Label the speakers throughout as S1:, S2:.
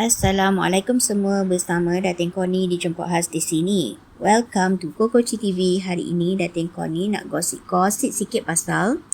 S1: Assalamualaikum semua bersama Datin Koni di Jemput Khas di sini. Welcome to Kokoci TV. Hari ini Datin Koni nak gosip-gosip sikit pasal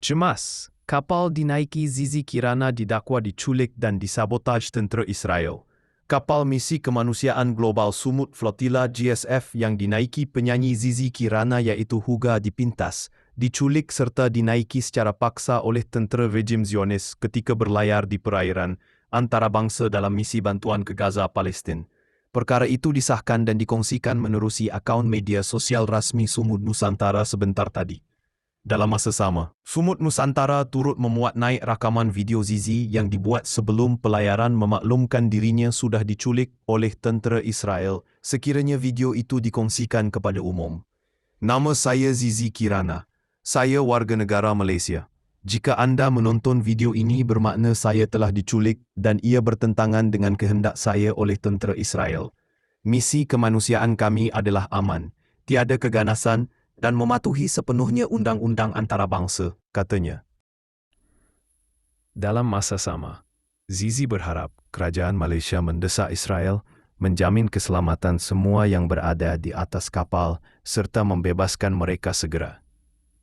S2: Cemas, kapal dinaiki Zizi Kirana didakwa diculik dan disabotaj tentera Israel. Kapal misi kemanusiaan global Sumut Flotilla GSF yang dinaiki penyanyi Zizi Kirana iaitu Huga dipintas, diculik serta dinaiki secara paksa oleh tentera rejim Zionis ketika berlayar di perairan antarabangsa dalam misi bantuan ke Gaza, Palestin. Perkara itu disahkan dan dikongsikan menerusi akaun media sosial rasmi Sumut Nusantara sebentar tadi. Dalam masa sama, Sumut Nusantara turut memuat naik rakaman video Zizi yang dibuat sebelum pelayaran memaklumkan dirinya sudah diculik oleh tentera Israel sekiranya video itu dikongsikan kepada umum. Nama saya Zizi Kirana. Saya warga negara Malaysia. Jika anda menonton video ini bermakna saya telah diculik dan ia bertentangan dengan kehendak saya oleh tentera Israel. Misi kemanusiaan kami adalah aman, tiada keganasan dan mematuhi sepenuhnya undang-undang antarabangsa, katanya. Dalam masa sama, Zizi berharap kerajaan Malaysia mendesak Israel menjamin keselamatan semua yang berada di atas kapal serta membebaskan mereka segera.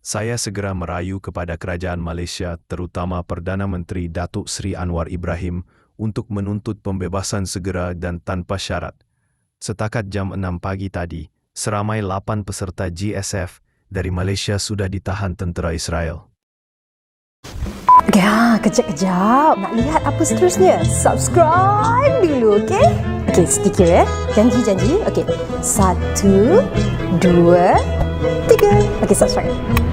S2: Saya segera merayu kepada kerajaan Malaysia terutama Perdana Menteri Datuk Seri Anwar Ibrahim untuk menuntut pembebasan segera dan tanpa syarat. Setakat jam 6 pagi tadi, seramai 8 peserta GSF dari Malaysia sudah ditahan tentera Israel.
S3: Ya, kejap-kejap. Nak lihat apa seterusnya? Subscribe dulu, okey? Okey, stiker ya. Janji-janji. Okey. Satu, dua, tiga. Okey, subscribe.